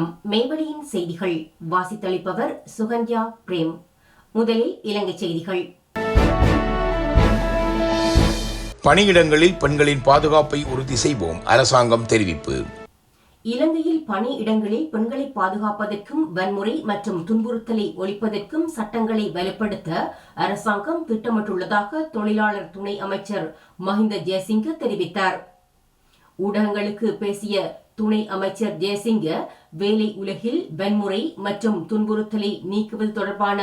வணக்கம். மேவடியின் செய்திகள். வாசித்தளிப்பவர் சுகன்யா பிரேம். முதலில் இலங்கை செய்திகள். பணியிடங்களில் பெண்களின் பாதுகாப்பை உறுதி செய்வோம் அரசாங்கம் தெரிவிப்பு. இலங்கையில் பணியிடங்களில் பெண்களை பாதுகாப்பதற்கும் வன்முறை மற்றும் துன்புறுத்தலை ஒழிப்பதற்கும் சட்டங்களை வலுப்படுத்த அரசாங்கம் திட்டமிட்டுள்ளதாக தொழிலாளர் துணை அமைச்சர் மஹிந்த ஜெயசிங்க தெரிவித்தார். ஊடகங்களுக்கு பேசிய துணை அமைச்சர் ஜெயசிங்க வேலை உலகில் வன்முறை மற்றும் துன்புறுத்தலை நீக்குவது தொடர்பான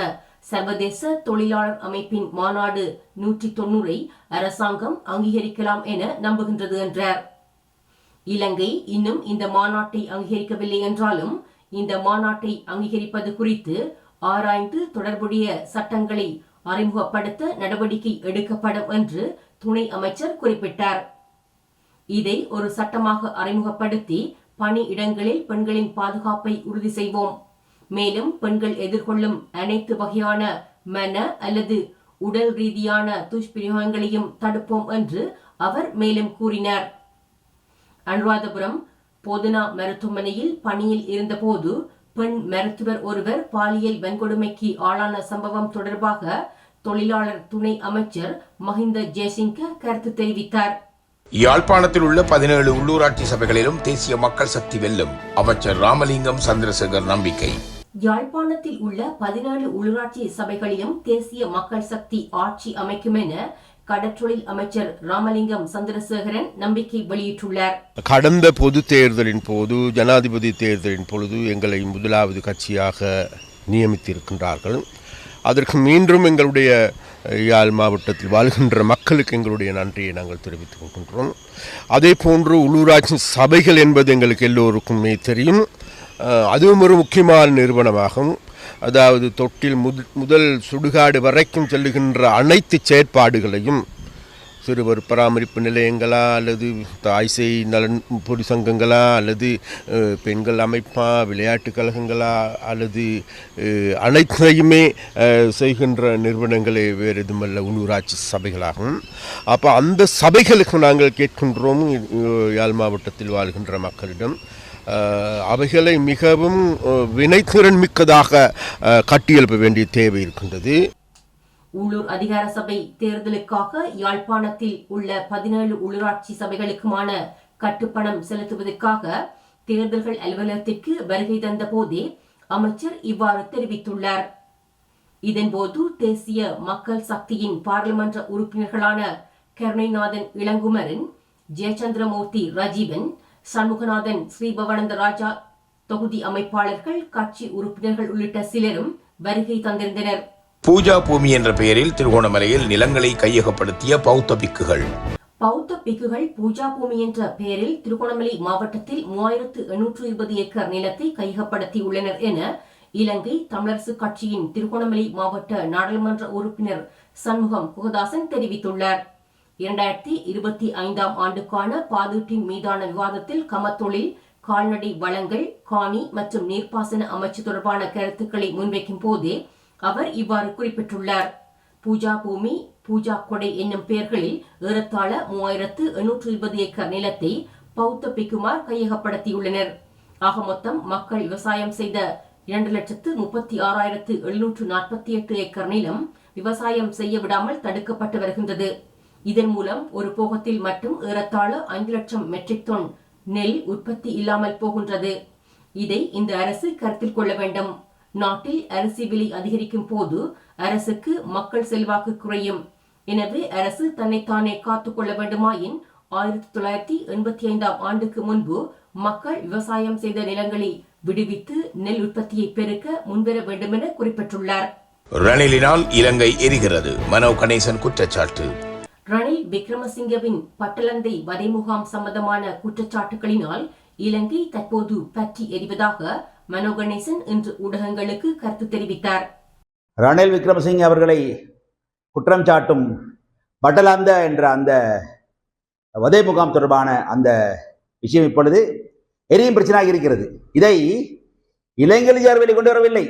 சர்வதேச தொழிலாளர் அமைப்பின் மாநாடு நூற்றி தொன்னூரை அரசாங்கம் அங்கீகரிக்கலாம் என நம்புகின்றது என்றார். இலங்கை இன்னும் இந்த மாநாட்டை அங்கீகரிக்கவில்லை என்றாலும் இந்த மாநாட்டை அங்கீகரிப்பது குறித்து ஆராய்ந்து தொடர்புடைய சட்டங்களை அறிமுகப்படுத்த நடவடிக்கை எடுக்கப்படும் என்று துணை அமைச்சர் குறிப்பிட்டார். இதை ஒரு சட்டமாக அறிமுகப்படுத்தி பணியிடங்களில் பெண்களின் பாதுகாப்பை உறுதி செய்வோம். மேலும் பெண்கள் எதிர்கொள்ளும் அனைத்து வகையான மன அல்லது உடல் ரீதியான துஷ்பிரயோகங்களையும் தடுப்போம் என்று அவர் மேலும் கூறினார். அனுராதபுரம் போதனா மருத்துவமனையில் பணியில் இருந்தபோது பெண் மருத்துவர் ஒருவர் பாலியல் வன்கொடுமைக்கு ஆளான சம்பவம் தொடர்பாக தொழிலாளர் துணை அமைச்சர் மஹிந்த ஜெயசிங்க கருத்து தெரிவித்தார். யாழ்ப்பாணத்தில் உள்ள பதினேழு உள்ளூராட்சி சபைகளிலும் தேசிய மக்கள் சக்தி வெல்லும் அமைச்சர் ராமலிங்கம் சந்திரசேகர் நம்பிக்கை. யாழ்ப்பாணத்தில் உள்ள பதினேழு உள்ளூராட்சி சபைகளிலும் தேசிய மக்கள் சக்தி ஆட்சி அமைக்கும் என கடற்றொழில் அமைச்சர் ராமலிங்கம் சந்திரசேகரன் நம்பிக்கை வெளியிட்டுள்ளார். கடந்த பொது தேர்தலின் போது ஜனாதிபதி தேர்தலின் பொழுது எங்களை முதலாவது கட்சியாக நியமித்திருக்கின்றார்கள். அதற்கு மீண்டும் எங்களுடைய யாழ் மாவட்டத்தில் வாழ்கின்ற மக்களுக்கு எங்களுடைய நன்றியை நாங்கள் தெரிவித்துக் கொள்கின்றோம். அதே போன்று உள்ளூராட்சி சபைகள் என்பது எங்களுக்கு எல்லோருக்குமே தெரியும். அதுவும் ஒரு முக்கியமான நிறுவனமாகும். அதாவது தொட்டில் முதல் சுடுகாடு வரைக்கும் செல்லுகின்ற அனைத்து செயற்பாடுகளையும் சிறுவர் பராமரிப்பு நிலையங்களா அல்லது தாய்சை நலன் பொது சங்கங்களா அல்லது பெண்கள் அமைப்பா விளையாட்டு கழகங்களா அல்லது அனைத்தையுமே செய்கின்ற நிறுவனங்களே வேறு எதுமல்ல உள்ளூராட்சி சபைகளாகும். அப்போ அந்த சபைகளுக்கு நாங்கள் கேட்கின்றோம் யாழ் மாவட்டத்தில் வாழ்கின்ற மக்களிடம். அவைகளை மிகவும் வினைத்திறன் மிக்கதாக கட்டியெழுப்ப வேண்டிய தேவை இருக்கின்றது. உள்ளூர் அதிகார சபை தேர்தலுக்காக யாழ்ப்பாணத்தில் உள்ள பதினேழு உள்ளூராட்சி சபைகளுக்குமான கட்டுப்பணம் செலுத்துவதற்காக தேர்தல்கள் அலுவலகத்திற்கு வருகை தந்த போதே அமைச்சர் இவ்வாறு தெரிவித்துள்ளார். இதன்போது தேசிய மக்கள் சக்தியின் பாராளுமன்ற உறுப்பினர்களான கருணைநாதன் இளங்குமரன் ஜெயச்சந்திரமூர்த்தி ரஜீவன் சண்முகநாதன் ஸ்ரீபவானந்த ராஜா தொகுதி அமைப்பாளர்கள் கட்சி உறுப்பினர்கள் உள்ளிட்ட சிலரும் வருகை தந்திருந்தனர். பூஜா பூமி என்ற பெயரில் திருகோணமலையில் நிலங்களை கையகப்படுத்திய பௌத்த பிக்குகள். பௌத்த பிக்குகள் பூஜா பூமி என்ற பெயரில் திருகோணமலை மாவட்டத்தில் மூவாயிரத்து எண்ணூற்று இருபது ஏக்கர் நிலத்தை கையகப்படுத்தியுள்ளனர் என இலங்கை தமிழரசு கட்சியின் திருகோணமலை மாவட்ட நாடாளுமன்ற உறுப்பினர் சண்முகம் குகதாசன் தெரிவித்துள்ளார். இரண்டாயிரத்தி இருபத்தி ஐந்தாம் ஆண்டுக்கான பாதீட்டின் மீதான விவாதத்தில் கமத்தொழில் கால்நடை வளங்கள் காணி மற்றும் நீர்ப்பாசன அமைச்சு தொடர்பான கருத்துக்களை முன்வைக்கும் போதே அவர் இவ்வாறு குறிப்பிட்டுள்ளார். பூஜா பூமி பூஜா கொடை என்னும் பெயர்களில் ஏறத்தாழ மூவாயிரத்து எண்ணூற்று இருபது ஏக்கர் நிலத்தை பௌத்த பிக்குமார் கையகப்படுத்தியுள்ளனர். ஆக மொத்தம் மக்கள் விவசாயம் செய்த இரண்டு லட்சத்து முப்பத்தி ஆறாயிரத்து எழுநூற்று நாற்பத்தி எட்டு ஏக்கர் நிலம் விவசாயம் செய்ய விடாமல் தடுக்கப்பட்டு வருகின்றது. இதன் மூலம் ஒரு போகத்தில் மட்டும் ஏறத்தாழ ஐந்து லட்சம் மெட்ரிக் டன் நெல் உற்பத்தி இல்லாமல் போகின்றது. இதை இந்த அரசு கருத்தில் கொள்ள வேண்டும். நாட்டில் அரிசி விலை அதிகரிக்கும் போது அரசுக்கு மக்கள் செல்வாக்கு குறையும். எனவே அரசு தன்னைத்தானே காத்துக் கொள்ள வேண்டுமாயின் ஆயிரத்தி தொள்ளாயிரத்தி எண்பத்தி ஐந்தாம் ஆண்டுக்கு முன்பு மக்கள் விவசாயம் செய்த நிலங்களை விடுவித்து நெல் உற்பத்தியை பெருக்க முன்வர வேண்டுமென குறிப்பிட்டுள்ளார். ரணிலினால் இலங்கை எரிகிறது. மனோ கணேசன் குற்றச்சாட்டு. ரணில் விக்ரமசிங்கவின் பட்டலந்தை வதை முகாம் சம்பந்தமான குற்றச்சாட்டுகளினால் இலங்கை தற்போது பற்றி எரிவதாக மனோ கணேசன் இன்று ஊடகங்களுக்கு கருத்து தெரிவித்தார். ரணில் விக்ரமசிங்க அவர்களை குற்றம் சாட்டும் பட்டலாந்த என்ற அந்த வதை முகாம் தொடர்பான அந்த விஷயம் இப்பொழுது எரியும் பிரச்சனையாக இருக்கிறது. இதை இளைஞர் வெளிக்கொண்டு வரவில்லை.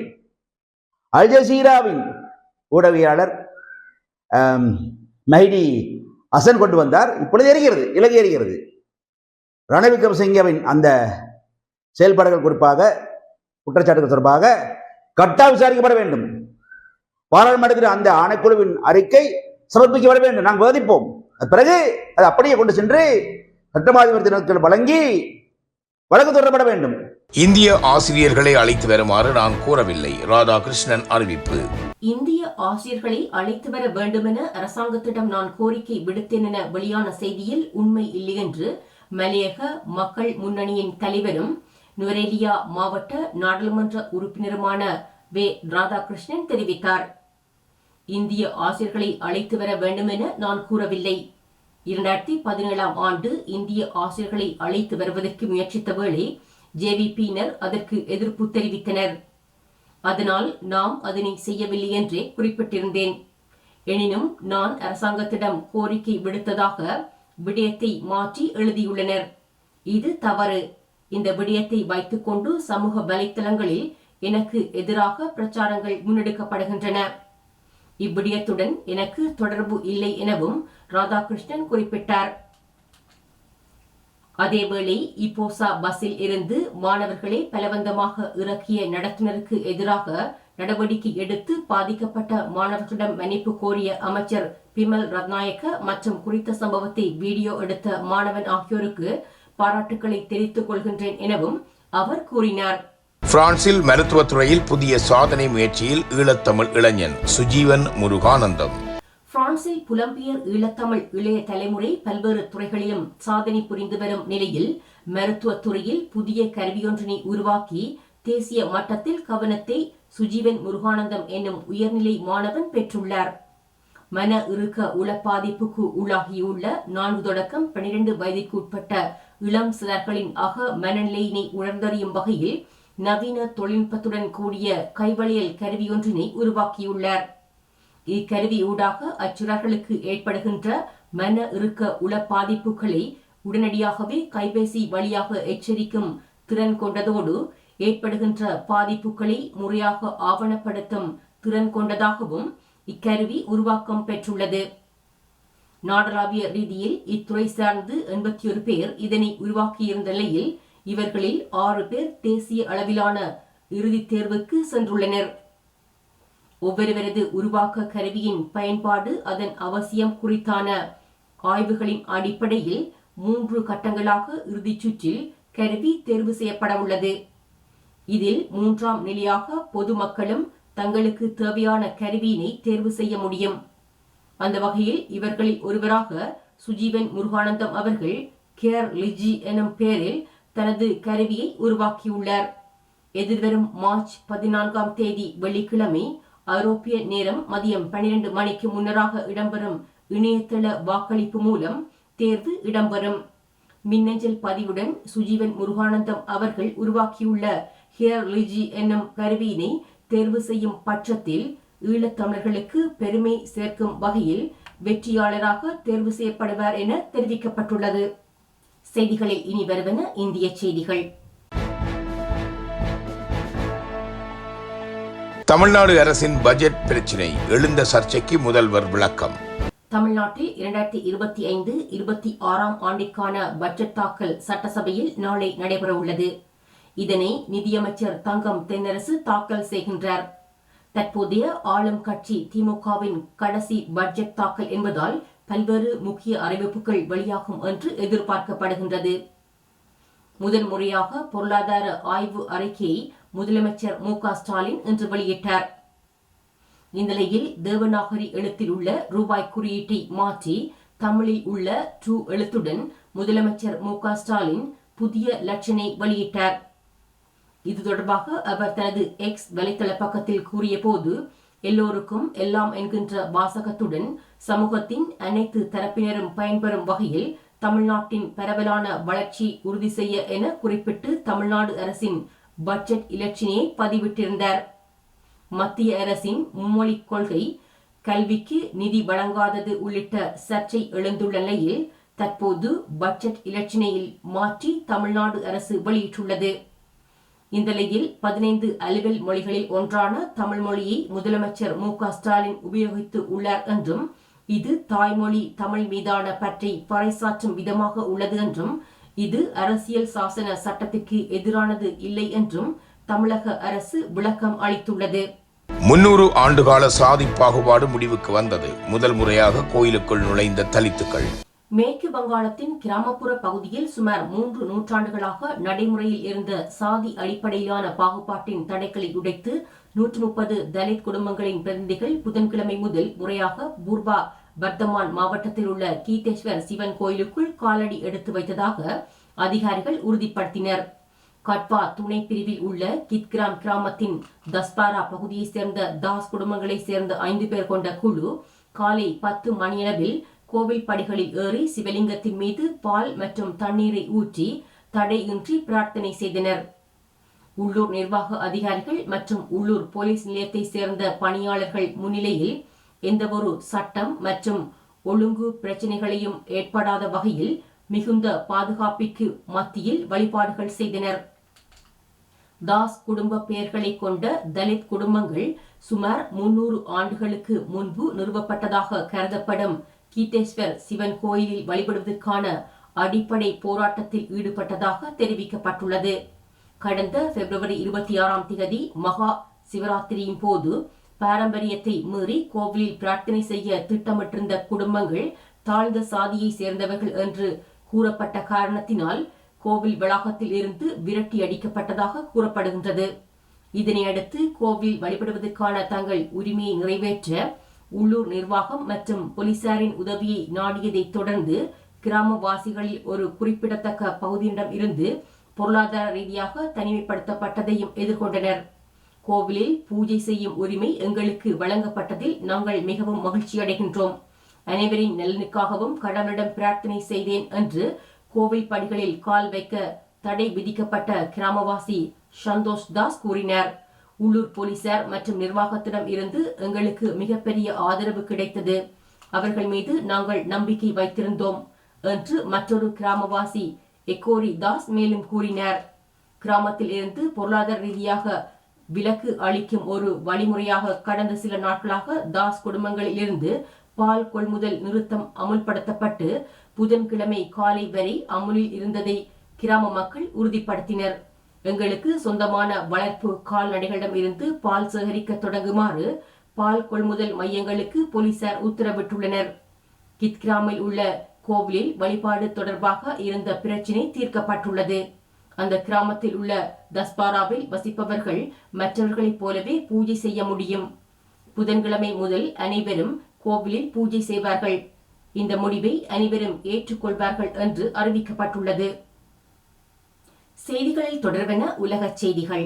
அல் ஜசீராவின் ஊடகவியாளர் மைடி அசன் ஹசன் கொண்டு வந்தார். இப்பொழுது எரிகிறது இலங்கை எரிகிறது. ரணில் விக்ரமசிங்கவின் அந்த செயல்பாடுகள் குறிப்பாக குற்றச்சாட்டுகள் தொடர்பாக கட்டா விசாரிக்கப்பட வேண்டும். பாராளுமன்றத்தில் அந்த ஆணைக்குழுவின் அறிக்கை சமர்ப்பிக்கப்பட வேண்டும். நாங்கள் விவாதிப்போம். அது பிறகு அது அப்படியே கொண்டு சென்று சட்டமாதிபத்தினருக்கு வழங்கி வழக்கு தொடரப்பட வேண்டும். இந்திய ஆசிரியர்களை அழைத்து வருமாறு நான் கூறவில்லை. ராதாகிருஷ்ணன் அறிவிப்பு. இந்திய ஆசிரியர்களை அழைத்து வர வேண்டுமென அரசாங்கத்திடம் நான் கோரிக்கை விடுத்தேன் என வெளியான செய்தியில் உண்மை இல்லை என்று மலையக மக்கள் முன்னணியின் தலைவரும் நுவரேலியா மாவட்ட நாடாளுமன்ற உறுப்பினருமான வே. ராதாகிருஷ்ணன் தெரிவித்தார். இந்திய ஆசிரியர்களை அழைத்து வர வேண்டுமென நான் கூறவில்லை. இரண்டாயிரத்தி பதினேழாம் ஆண்டு இந்திய ஆசிரியர்களை அழைத்து வருவதற்கு முயற்சித்த வேளை ஜேவிபியினர் அதற்கு எதிர்ப்பு தெரிவித்தனர். அதனால் நாம் அதனை செய்யவில்லை என்றே குறிப்பிட்டிருந்தேன். எனினும் நான் அரசாங்கத்திடம் கோரிக்கை விடுத்ததாக விடயத்தை மாற்றி எழுதியுள்ளனர். இது தவறு. இந்த விடயத்தை வைத்துக்கொண்டு சமூக வலைத்தளங்களில் எனக்கு எதிராக பிரச்சாரங்கள் முன்னெடுக்கப்படுகின்றன. இவ்விடயத்துடன் எனக்கு தொடர்பு இல்லை எனவும் ராதாகிருஷ்ணன் குறிப்பிட்டார். அதேவேளை இப்போசா பஸ்ஸில் இருந்து மாணவர்களை பலவந்தமாக இறக்கிய நடத்துனருக்கு எதிராக நடவடிக்கை எடுத்து பாதிக்கப்பட்ட மாணவர்களிடம் மன்னிப்பு கோரிய அமைச்சர் பிமல் ரத்நாயக்க மற்றும் குறித்த சம்பவத்தை வீடியோ எடுத்த மாணவன் ஆகியோருக்கு பாராட்டுக்களை தெரிவித்துக் கொள்கின்றேன் எனவும் அவர் கூறினார். பிரான்சில் மருத்துவத்துறையில் புதிய சாதனை முயற்சியில் ஈழத்தமிழ் இளைஞன் சுஜீவன் முருகானந்தம். பிரான்சில் புலம்பெயர் ஈழத்தமிழ் இளைய தலைமுறை பல்வேறு துறைகளிலும் சாதனை புரிந்து வரும் நிலையில் மருத்துவத் துறையில் புதிய கருவியொன்றினை உருவாக்கி தேசிய மட்டத்தில் கவனத்தை சுஜீவன் முருகானந்தம் என்னும் உயர்நிலை மாணவன் பெற்றுள்ளார். மன இறுக்க உளப்பாதிப்புக்கு உள்ளாகியுள்ள நான்கு தொடக்கம் பனிரெண்டு வயதிற்கு உட்பட்ட இளம் சிலர்களின் அக மனநிலையினை உணர்ந்தறியும் வகையில் நவீன தொழில்நுட்பத்துடன் கூடிய கைவளையல் கருவியொன்றினை உருவாக்கியுள்ளார். இக்கருவி ஊடாக அச்சிறார்களுக்கு ஏற்படுகின்ற மன இறுக்க உள பாதிப்புகளை உடனடியாகவே கைபேசி வழியாக எச்சரிக்கும் திறன் கொண்டதோடு ஏற்படுகின்ற பாதிப்புகளை முறையாக ஆவணப்படுத்தும் திறன் கொண்டதாகவும் இக்கருவி உருவாக்கம் பெற்றுள்ளது. நாடளாவிய ரீதியில் இத்துறை சார்ந்து எண்பத்தி ஒரு பேர் இதனை உருவாக்கியிருந்த நிலையில் இவர்களில் ஆறு பேர் தேசிய அளவிலான இறுதித் தேர்வுக்கு சென்றுள்ளனர். ஒவ்வொருவரது உருவாக்க கருவியின் பயன்பாடு அதன் அவசியம் குறித்தான ஆய்வுகளின் அடிப்படையில் மூன்று கட்டங்களாக இறுதிச் சுற்றில் கருவி தேர்வு செய்யப்பட உள்ளது இதில் மூன்றாம் நிலையாக பொதுமக்களும் தங்களுக்கு தேவையான கருவியினை தேர்வு செய்ய முடியும். அந்த வகையில் இவர்களில் ஒருவராக சுஜீவன் முருகானந்தம் அவர்கள் கேர் லிஜி எனும் பெயரில் தனது கருவியை உருவாக்கியுள்ளார். எதிர்வரும் மார்ச் பதினான்காம் தேதி வெள்ளிக்கிழமை ஐரோப்பிய நேரம் மதியம் பனிரெண்டு மணிக்கு முன்னராக இடம்பெறும் இணையதள வாக்களிப்பு மூலம் தேர்வு இடம்பெறும். மின்னஞ்சல் பதிவுடன் சுஜீவன் முருகானந்தம் அவர்கள் உருவாக்கியுள்ள ஹியர் லிஜி என்னும் கருவியினை தேர்வு செய்யும் பட்சத்தில் ஈழத்தமிழர்களுக்கு பெருமை சேர்க்கும் வகையில் வெற்றியாளராக தேர்வு செய்யப்படுவார் என தெரிவிக்கப்பட்டுள்ளது. செய்திகளில் இனி வருவன இந்திய செய்திகள். தமிழ்நாடு அரசின் பட்ஜெட் பிரச்சினை எழுந்த சர்ச்சைக்கு முதல்வர் விளக்கம். தமிழ்நாட்டில் இரண்டாயிரத்தி இருபத்தி ஐந்து இருபத்தி ஆறாம் ஆண்டிற்கான பட்ஜெட் தாக்கல் சட்டசபையில் நாளை நடைபெறவுள்ளது. இதனை நிதியமைச்சர் தங்கம் தென்னரசு தாக்கல் செய்கின்றார். தற்போதைய ஆளும் கட்சி திமுகவின் கடைசி பட்ஜெட் தாக்கல் என்பதால் பல்வேறு முக்கிய அறிவிப்புகள் வெளியாகும் என்று எதிர்பார்க்கப்படுகின்றது. முதன்முறையாக பொருளாதார ஆய்வு அறிக்கையை முதலமைச்சர் மு ஸ்டாலின் இன்று வெளியிட்டார். இந்நிலையில் தேவநாகரி எழுத்தில் உள்ள ரூபாய் குறியீட்டை மாற்றி தமிழில் உள்ள ட்ரூ எழுத்துடன் முதலமைச்சர் மு ஸ்டாலின் புதிய லட்சணை வெளியிட்டார். இது தொடர்பாக அவர் தனது எக்ஸ் வலைத்தள பக்கத்தில் கூறிய போது எல்லோருக்கும் எல்லாம் என்கின்ற வாசகத்துடன் சமூகத்தின் அனைத்து தரப்பினரும் பயன்பெறும் வகையில் தமிழ்நாட்டின் பரவலான வளர்ச்சி உறுதி செய்ய என குறிப்பிட்டு தமிழ்நாடு அரசின் பட்ஜெட் இலட்சினை பதிவிட்டிருந்தார். மத்திய அரசின் மும்மொழிக் கொள்கை கல்விக்கு நிதி வழங்காதது உள்ளிட்ட சர்ச்சை எழுந்துள்ள நிலையில் தற்போது பட்ஜெட் இலட்சினையில் மாற்றி தமிழ்நாடு அரசு வெளியிட்டுள்ளது. இந்த நிலையில் பதினைந்து அலுவல் மொழிகளில் ஒன்றான தமிழ் மொழியை முதலமைச்சர் மு க ஸ்டாலின் உபயோகித்து உள்ளார் என்றும் இது தாய்மொழி தமிழ் மீதான பற்றை பறைசாற்றும் விதமாக உள்ளது என்றும் இது அரசியல் சாசன சட்டத்திற்கு எதிரானது இல்லை என்றும் தமிழக அரசு விளக்கம் அளித்துள்ளது. முன்னூறு ஆண்டுகால சாதி பாகுபாடு முடிவுக்கு வந்தது. முதல் முறையாக கோயிலுக்குள் நுழைந்த தலித்துக்கள். மேற்கு வங்காளத்தின் கிராமப்புற பகுதியில் சுமார் மூன்று நூற்றாண்டுகளாக நடைமுறையில் இருந்த சாதி அடிப்படையிலான பாகுபாட்டின் தடைகளை உடைத்து நூற்று முப்பது தலித் குடும்பங்களின் பிரதிநிதிகள் புதன்கிழமை முதல் முறையாக பூர்வா பர்தமான் மாவட்டத்தில் உள்ள கீதேஸ்வர் சிவன் கோயிலுக்குள் காலடி எடுத்து வைத்ததாக அதிகாரிகள் உறுதிப்படுத்தினர். கட்வா துணை பிரிவில் உள்ள கித்கிராம் கிராமத்தின் தஸ்பாரா பகுதியைச் சேர்ந்த தாஸ் குடும்பங்களைச் சேர்ந்த ஐந்து பேர் கொண்ட குழு காலை பத்து மணியளவில் கோவில் படிகளில் ஏறி சிவலிங்கத்தின் மீது பால் மற்றும் தண்ணீரை ஊற்றி தடையின்றி பிரார்த்தனை செய்தனர். உள்ளூர் நிர்வாக அதிகாரிகள் மற்றும் உள்ளூர் போலீஸ் நிலையத்தை சேர்ந்த பணியாளர்கள் முன்னிலையில் எந்தவொரு சட்டம் மற்றும் ஒழுங்கு பிரச்சனைகளையும் ஏற்படாத வகையில் மிகுந்த பாதுகாப்பிற்கு மத்தியில் வழிபாடுகள் செய்தனர். தாஸ் குடும்ப பெயர்களை கொண்ட தலித் குடும்பங்கள் சுமார் முன்னூறு ஆண்டுகளுக்கு முன்பு நிறுவப்பட்டதாக கருதப்படும். கீதேஸ்வர் சிவன் கோயிலில் வழிபடுவதற்கான அடிப்படை போராட்டத்தில் ஈடுபட்டதாக தெரிவிக்கப்பட்டுள்ளது. கடந்த பிப்ரவரி இருபத்தி ஆறாம் தேதி மகா சிவராத்திரியின் போது பாரம்பரியத்தை மீறி கோவிலில் பிரார்த்தனை செய்ய திட்டமிட்டிருந்த குடும்பங்கள் தாழ்ந்த சாதியை சேர்ந்தவர்கள் என்று கூறப்பட்ட காரணத்தினால் கோவில் வளாகத்தில் இருந்து விரட்டி அடிக்கப்பட்டதாக கூறப்படுகின்றது. இதனையடுத்து கோவில் வழிபடுவதற்கான தங்கள் உரிமையை நிறைவேற்ற உள்ளூர் நிர்வாகம் மற்றும் போலீசாரின் உதவியை நாடியதைத் தொடர்ந்து கிராமவாசிகளில் ஒரு குறிப்பிடத்தக்க பகுதியிடம் இருந்து பொருளாதார ரீதியாக தனிமைப்படுத்தப்பட்டதையும் எதிர்கொண்டனர். கோவிலில் பூஜை செய்யும் உரிமை எங்களுக்கு வழங்கப்பட்டதில் நாங்கள் மிகவும் மகிழ்ச்சியடைகின்றோம். அனைவரின் நலனுக்காகவும் கடவுளிடம் பிரார்த்தனை செய்தேன் என்று கோவில் படிகளில் கால் வைக்க தடை விதிக்கப்பட்ட கிராமவாசி சந்தோஷ் தாஸ் கூறினார். உள்ளூர் போலீசார் மற்றும் நிர்வாகத்திடம் இருந்து எங்களுக்கு மிகப்பெரிய ஆதரவு கிடைத்தது. அவர்கள் மீது நாங்கள் நம்பிக்கை வைத்திருந்தோம் என்று மற்றொரு கிராமவாசி எக்கோரி தாஸ் மேலும் கூறினார். கிராமத்தில் இருந்து பொருளாதார ரீதியாக விலக்கு அளிக்கும் ஒரு வழிமுறையாக கடந்த சில நாட்களாக தாஸ் குடும்பங்களில் இருந்து பால் கொள்முதல் நிறுத்தம் அமுல்படுத்தப்பட்டு புதன்கிழமை காலை வரை அமுலில் இருந்ததை கிராம மக்கள் உறுதிப்படுத்தினர். எங்களுக்கு சொந்தமான வளர்ப்பு கால்நடைகளிடம் இருந்து பால் சேகரிக்க தொடங்குமாறு பால் கொள்முதல் மையங்களுக்கு போலீசார் உத்தரவிட்டுள்ளனர். கித்கிராமில் உள்ள கோவிலில் வழிபாடு தொடர்பாக இருந்த பிரச்சினை தீர்க்கப்பட்டுள்ளது. அந்த கிராமத்தில் உள்ள தஸ்பாராவில் வசிப்பவர்கள் மற்றவர்களைப் போலவே பூஜை செய்ய முடியும். புதன்கிழமை முதல் அனைவரும் கோவிலில் பூஜை செய்வார்கள். இந்த முடிவை அனைவரும் ஏற்றுக்கொள்வார்கள் என்று அறிவிக்கப்பட்டுள்ளது. செய்திகளில் தொடர்வென உலகச் செய்திகள்.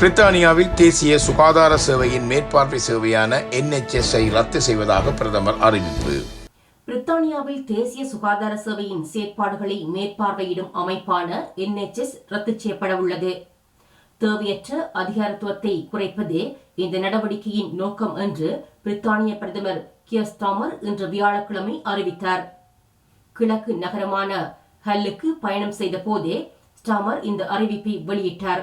பிரித்தானியாவில் தேசிய சுகாதார சேவையின் மேற்பார்வை சேவையான NHS ஐ ரத்து செய்வதாக பிரதமர் அறிவிப்பு. பிரித்தானியாவில் தேசிய சுகாதார சேவையின் செயற்பாடுகளை மேற்பார்வையிடும் அமைப்பான NHS ரத்து செய்யப்பட உள்ளது. தேவையற்ற அதிகாரத்துவத்தை குறைப்பதே இந்த நடவடிக்கையின் நோக்கம் என்று பிரித்தானிய பிரதமர் கியர் இன்று வியாழக்கிழமை அறிவித்தார். கிழக்கு நகரமான ஹல்லுக்கு பயணம் செய்த போதே ஸ்டாமர் இந்த அறிவிப்பை வெளியிட்டார்.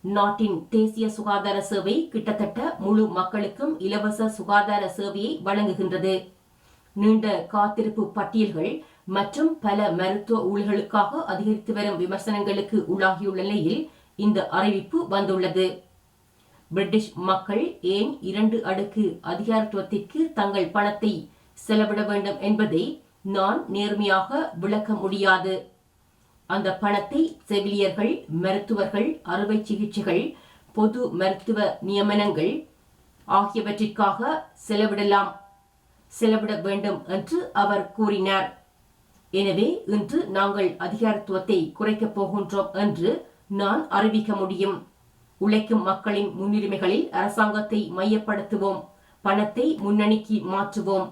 நாட்டின் தேசிய சுகாதார சேவை கிட்டத்தட்ட முழு மக்களுக்கும் இலவச சுகாதார சேவையை வழங்குகின்றது. நீண்ட காத்திருப்பு பட்டியல்கள் மற்றும் பல மருத்துவ ஊழல்களுக்காக அதிகரித்து வரும் விமர்சனங்களுக்கு உள்ளாகியுள்ள நிலையில் இந்த அறிவிப்பு வந்துள்ளது. பிரிட்டிஷ் மக்கள் ஏன் இரண்டு அடுக்கு அதிகாரத்துவத்திற்கு தங்கள் பணத்தை செலவிட வேண்டும் என்பதை நான் நேர்மையாக விளக்க முடியாது. அந்த பணத்தை செவிலியர்கள் மருத்துவர்கள் அறுவை சிகிச்சைகள் பொது மருத்துவ நியமனங்கள் ஆகியவற்றிற்காக செலவிடலாம் செலவிட வேண்டும் என்று அவர் கூறினார். எனவே இன்று நாங்கள் அதிகாரத்துவத்தை குறைக்கப் போகின்றோம் என்று நான் அறிவிக்க முடியும். உழைக்கும் மக்களின் முன்னுரிமைகளில் அரசாங்கத்தை மையப்படுத்துவோம். பணத்தை முன்னணிக்கு மாற்றுவோம்.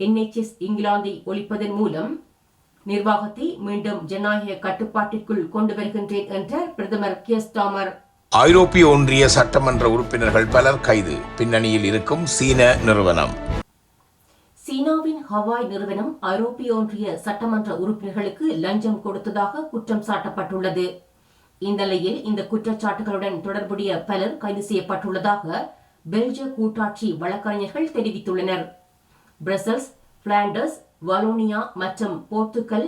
NHS இங்கிலாந்தை ஒழிப்பதன் மூலம் நிர்வாகத்தை மீண்டும் ஜனநாயக கட்டுப்பாட்டிற்குள் கொண்டு வருகின்றேன் என்றார் பிரதமர் கியர் ஸ்டாமர். ஐரோப்பிய ஒன்றிய சட்டமன்ற உறுப்பினர்கள் பலர் கைது. பின்னணியில் இருக்கும் சீன நிறுவனம். சீனாவின் ஹவாய் நிறுவனம் ஐரோப்பிய ஒன்றிய சட்டமன்ற உறுப்பினர்களுக்கு லஞ்சம் கொடுத்ததாக குற்றம் சாட்டப்பட்டுள்ளது. இந்த நிலையில் இந்த குற்றச்சாட்டுகளுடன் தொடர்புடைய பலர் கைது செய்யப்பட்டுள்ளதாக பெல்ஜிய கூட்டாட்சி வழக்கறிஞர்கள் தெரிவித்துள்ளனர். பிரசல்ஸ் பிளாண்டர்ஸ் வலோனியா மற்றும் போர்த்துகல்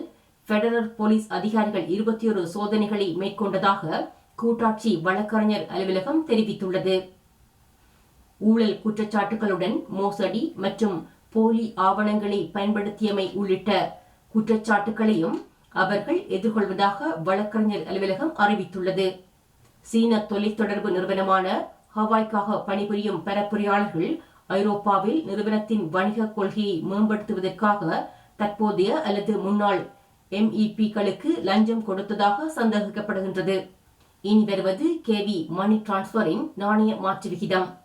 பெடரல் போலீஸ் அதிகாரிகள் இருபத்தி ஒரு சோதனைகளை மேற்கொண்டதாக கூட்டாட்சி வழக்கறிஞர் அலுவலகம் தெரிவித்துள்ளது. ஊழல் குற்றச்சாட்டுகளுடன் மோசடி மற்றும் போலி ஆவணங்களை பயன்படுத்தியமை உள்ளிட்ட குற்றச்சாட்டுகளையும் அவர்கள் எதிர்கொள்வதாக வழக்கறிஞர் அலுவலகம் அறிவித்துள்ளது. சீன தொலைத்தொடர்பு நிறுவனமான ஹவாய்க்காக பணிபுரியும் பரப்புரையாளர்கள் ஐரோப்பாவில் நிறுவனத்தின் வணிக கொள்கையை மேம்படுத்துவதற்காக தற்போதைய அல்லது முன்னாள் எம்இபிக்களுக்கு லஞ்சம் கொடுத்ததாக சந்தேகிக்கப்படுகின்றது. இனி வருவது கேவி மணி டிரான்ஸ்பரின் நாணய மாற்று விகிதம்.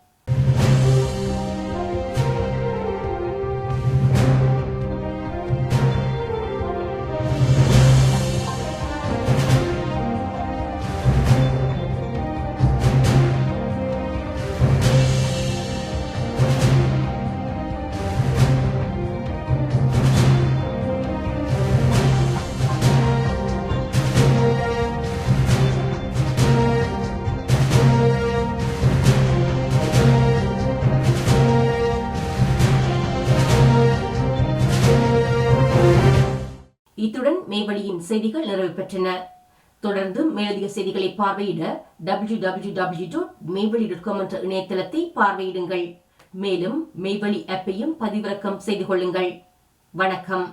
இத்துடன் மேவழியின் செய்திகள் நிறைவு பெற்றன. தொடர்ந்து மேலதிக செய்திகளை பார்வையிட W W W dot Mevazhi dot com என்ற இணையதளத்தை பார்வையிடுங்கள். மேலும் மேவழி ஆப்பையும் பதிவிறக்கம் செய்து கொள்ளுங்கள். வணக்கம்.